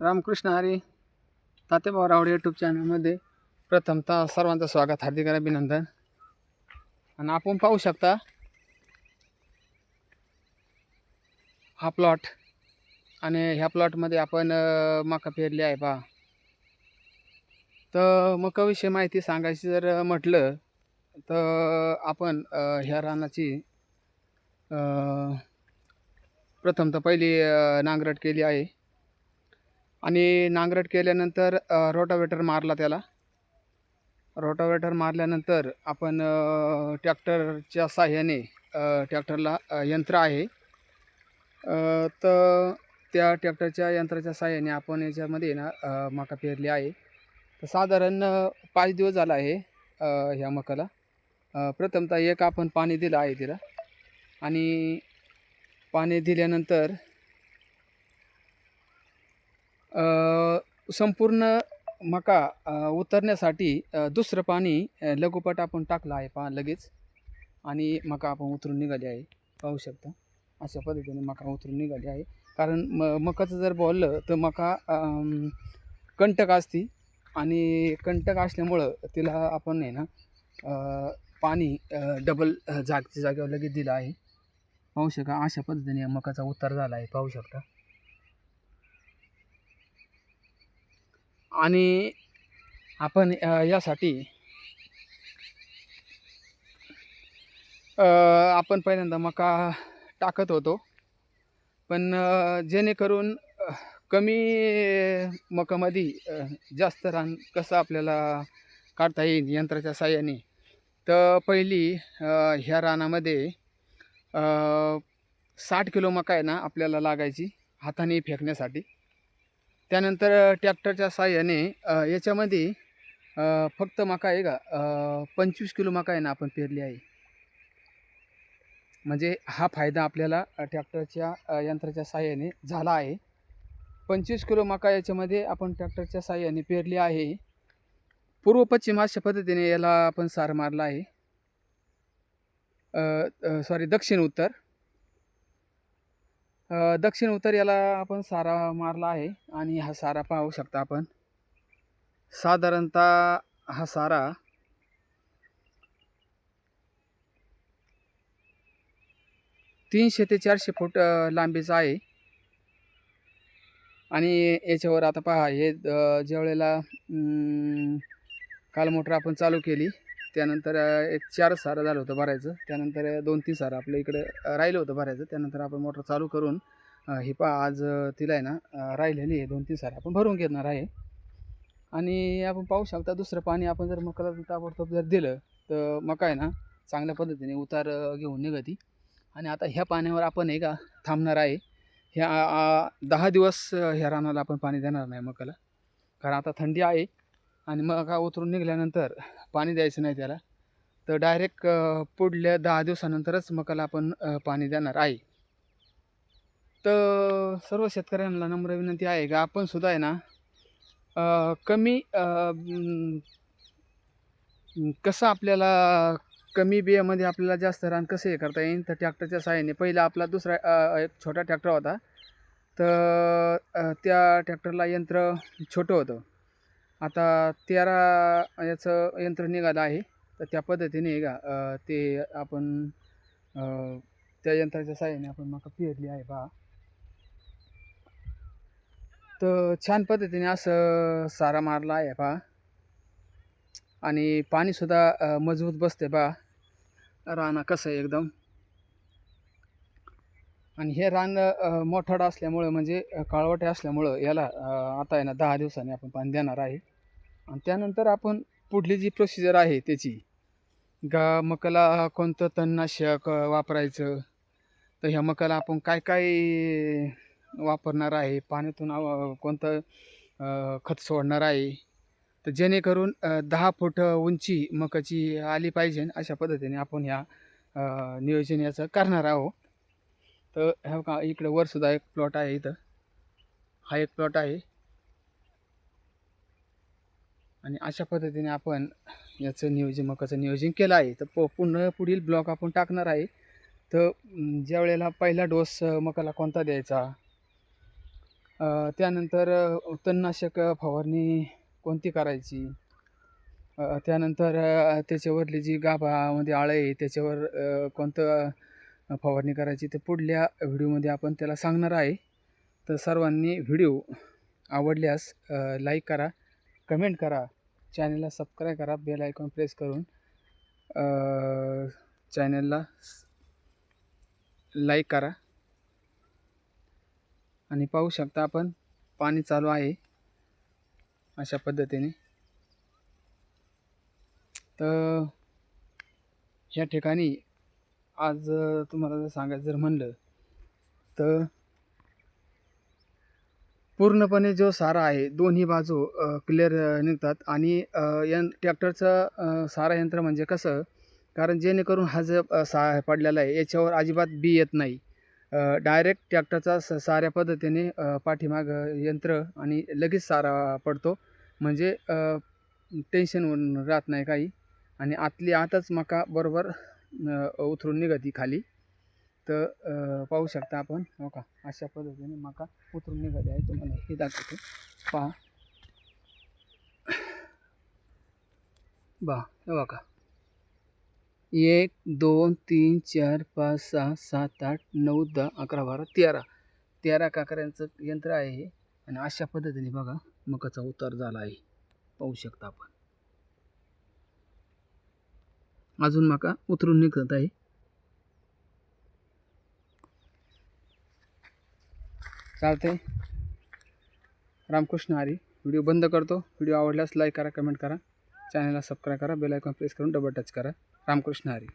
Ramakrishna Hari Tatebhau Rawade YouTube चॅनलमध्ये प्रथमतः सर्वांचं स्वागत हार्दिक अभिनंदन. आणि आपण पाहू शकता हा प्लॉट आणि ह्या प्लॉटमध्ये आपण मका पेरली आहे पहा. तर मकाविषयी माहिती सांगायची जर म्हटलं तर आपण ह्या रानाची अ, प्रथमतः पहिली नांगरट केली आहे. आणि नांगरट केल्यानंतर रोटावेटर मारला त्याला. रोटावेटर मारल्यानंतर आपण ट्रॅक्टरच्या साह्याने ट्रॅक्टरला यंत्र आहे. तर त्या ट्रॅक्टरच्या यंत्राच्या साह्याने आपण याच्यामध्ये ना मका पेरली आहे. तर साधारण पाच दिवस झाला आहे ह्या मकाला. प्रथमतः एक आपण पाणी दिलं आहे तिला. आणि पाणी दिल्यानंतर संपूर्ण मका उतरण्यासाठी दुसरं पाणी लघुपट आपण टाकलं आहे पा लगेच. आणि मका आपण उतरून निघाली आहे. पाहू शकता. अशा पद्धतीने मका उतरून निघाली आहे. कारण म मकाचं जर बोललं तर मका कंटक असती. आणि कंटक असल्यामुळं तिला आपण आहे ना पाणी डबल जागच्या जागेवर लगेच दिलं आहे. पाहू शका अशा पद्धतीने मकाचा उतार झाला आहे. पाहू शकता. आणि आपण यासाठी आपण पहिल्यांदा मका टाकत होतो. पण जेणेकरून कमी मकामध्ये जास्त रान कसं आपल्याला काढता येईल यंत्राच्या साह्याने तर पहिली ह्या रानामध्ये साठ किलो मका आहे ना आपल्याला लागायची हाताने फेकण्यासाठी. त्यानंतर ट्रॅक्टरच्या साह्याने याच्यामध्ये फक्त मका आहे का? पंचवीस किलो मका आहे ना आपण पेरली आहे. म्हणजे हा फायदा आपल्याला ट्रॅक्टरच्या यंत्राच्या साह्याने झाला आहे. पंचवीस किलो मका याच्यामध्ये आपण ट्रॅक्टरच्या साह्याने पेरली आहे. पूर्व पश्चिम अशा पद्धतीने याला आपण सार मारला आहे. सॉरी दक्षिण उत्तर. दक्षिण उत्तर याला आपण सारा मारला आहे आणि हा सारा पाहू शकता आपण. साधारणतः हा सारा तीनशे ते चारशे फूट लांबीचा आहे. आणि याच्यावर आता पहा हे ज्यावेळेला काल मोटर आपण चालू केली त्यानंतर एक चार सारं झालं होतं भरायचं. त्यानंतर दोन तीन सारं आपल्या इकडे राहिलं होतं भरायचं. त्यानंतर आपण मोटर चालू करून ही पहा आज तिला आहे ना राहिलेली आहे. दोन तीन सारं आपण भरून घेणार आहे. आणि आपण पाहू शकता दुसरं पाणी आपण जर मकाला ताबडतोब जर दिलं तर मका आहे ना चांगल्या पद्धतीने उतार घेऊन निघती. आणि आता ह्या पाण्यावर आपण एक थांबणार आहे. ह्या दहा दिवस ह्या रानाला आपण पाणी देणार नाही मकाला. कारण आता थंडी आहे. आणि मका उतरून निघाल्यानंतर पाणी द्यायचं नाही त्याला. तर डायरेक्ट पुढल्या दहा दिवसानंतरच मकाला आपण पाणी देणार आहे. तर सर्व शेतकऱ्यांना नम्र विनंती आहे का? आपण सुद्धा आहे ना कमी कसं आपल्याला कमी बियामध्ये आपल्याला जास्त रान कसं हे करता येईल तर ट्रॅक्टरच्या साहाय्याने. पहिला आपला दुसरा एक छोटा ट्रॅक्टर होता. तर त्या ट्रॅक्टरला यंत्र छोटं होतं. आता तेरा याचं यंत्र निघालं आहे. तर त्या पद्धतीने का ते आपण त्या यंत्राच्या साह्याने आपण मका पेरली आहे पहा. तर छान पद्धतीने असं सारा मारला आहे पहा. आणि पाणीसुद्धा मजबूत बसते पहा. राना कसं आहे एकदम. आणि हे रान मोठाडं असल्यामुळं म्हणजे काळवटे असल्यामुळं याला आता आहे ना दहा दिवसांनी आपण पाणी देणार आहे. आणि त्यानंतर आपण पुढली जी प्रोसिजर आहे त्याची. गा मकाला कोणतं तणनाशक वापरायचं? तर ह्या मकाला आपण काय काय वापरणार आहे? पाण्यातून कोणतं खत सोडणार आहे? तर जेणेकरून दहा फूट उंची मकाची आली पाहिजे अशा पद्धतीने आपण ह्या नियोजन याचं करणार आहोत. तर ह्या का इकडं वरसुद्धा एक प्लॉट आहे इथं. हा एक प्लॉट आहे. आणि अशा पद्धतीने आपण याचं नियोजन मकाचं नियोजन केलं आहे. तर प पुन्हा पुढील ब्लॉक आपण टाकणार आहे. तर ज्या वेळेला पहिला डोस मकाला कोणता द्यायचा? त्यानंतर तणनाशक फवारणी कोणती करायची? त्यानंतर त्याच्यावरली जी गाभामध्ये आळं आहे त्याच्यावर कोणतं फवारणी करायची ते पुढल्या व्हिडिओमध्ये आपण त्याला सांगणार आहे. तर सर्वांनी व्हिडिओ आवडल्यास लाईक करा. कमेंट करा. चॅनलला सबस्क्राईब करा. बेल आयकॉन प्रेस करून चॅनलला लाईक करा. आणि पाहू शकता आपण पाणी चालू आहे. अशा पद्धतीने. तर ह्या ठिकाणी आज तुम्हाला जर सांगायचं जर म्हणलं तर पूर्णपणे जो सारा आहे दोन्ही बाजू क्लिअर निघतात. आणि अ, यं ट्रॅक्टरचं सारा यंत्र म्हणजे कसं कारण जेणेकरून हा जो सा पडलेला आहे याच्यावर अजिबात बी येत नाही. डायरेक्ट ट्रॅक्टरचा स साऱ्या पद्धतीने पाठीमाग पाठीमागं यंत्र आणि लगेच सारा पडतो. म्हणजे टेन्शन राहत नाही काही. आणि आतली आतच मका बरोबर उतरून निघती खाली. तर पाहू शकता आपण. हो का? अशा पद्धतीने मका उतरून निघाले आहे. तुम्हाला हे दाखवतो. पहा. बा हे बघा. एक दोन तीन चार पाच सहा सात आठ नऊ दहा अकरा बारा तेरा. तेरा काकऱ्यांचं यंत्र आहे हे. आणि अशा पद्धतीने बघा मकाचा उतार झाला आहे. पाहू शकता आपण. अजून मका उतरून निघत आहे. चालते रामकृष्ण हरी. व्हिडिओ बंद करतो. व्हिडिओ आवडल्यास लाईक करा कमेंट करा. चॅनलला सबस्क्राईब करा. बेल आयकॉन प्रेस करून डबल टच करा. रामकृष्ण हरी.